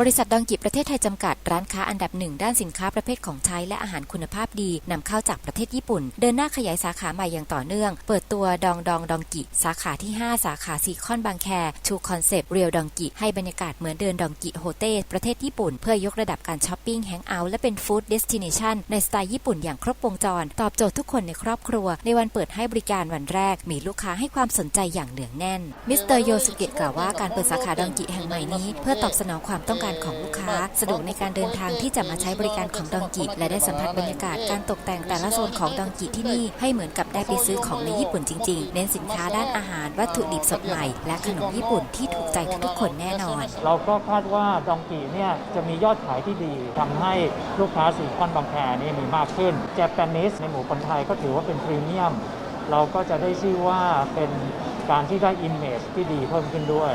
บริษัทดองกิประเทศไทยจำกัดร้านค้าอันดับหนึ่งด้านสินค้าประเภทของใช้และอาหารคุณภาพดีนำเข้าจากประเทศญี่ปุ่น เดินหน้าขยายสาขาใหม่อย่างต่อเนื่อง เปิดตัวดองดองดองกิ สาขาที่ 5 สาขาซีคอนบางแค ชูคอนเซปต์เรียวดองกิให้บรรยากาศเหมือนเดินดองกิโฮเต้ประเทศญี่ปุ่น เพื่อยกระดับการช้อปปิ้งแฮงเอาท์และเป็นฟู้ดเดสติเนชันในสไตล์ญี่ปุ่นอย่างครบวงจร ตอบโจทย์ทุกคนในครอบครัว ในวันเปิดให้บริการวันแรก มีลูกค้าให้ความสนใจอย่างเหนืองแน่นมิสเตอร์โยสุเกะกล่าวว่าการเปิดสาขาดองกิแห่งใหม่นี้เพื่อตอบสนองความต้องการของลูกค้า สะดวกในการเดินทางที่จะมาใช้บริการของดองกิและได้สัมผัสบรรยากาศการตกแต่งแต่ละโซนของดองกิที่นี่ให้เหมือนกับได้ไปซื้อของในญี่ปุ่นจริงๆ เน้นสินค้าด้านอาหาร วัตถุดิบสดใหม่ และขนมญี่ปุ่นที่ถูกใจทุกๆคนแน่นอน เราก็คาดว่าดองกีเนี่ยจะมียอดขายที่ดีทำให้ลูกค้าสีคอนบางแคนี่มีมากขึ้น j จ p ปนิสในหมู่คนไทยก็ถือว่าเป็นพรีเมียมเราก็จะได้ชื่อว่าเป็นการที่ได้อิมเมจที่ดีเพิ่มขึ้นด้วย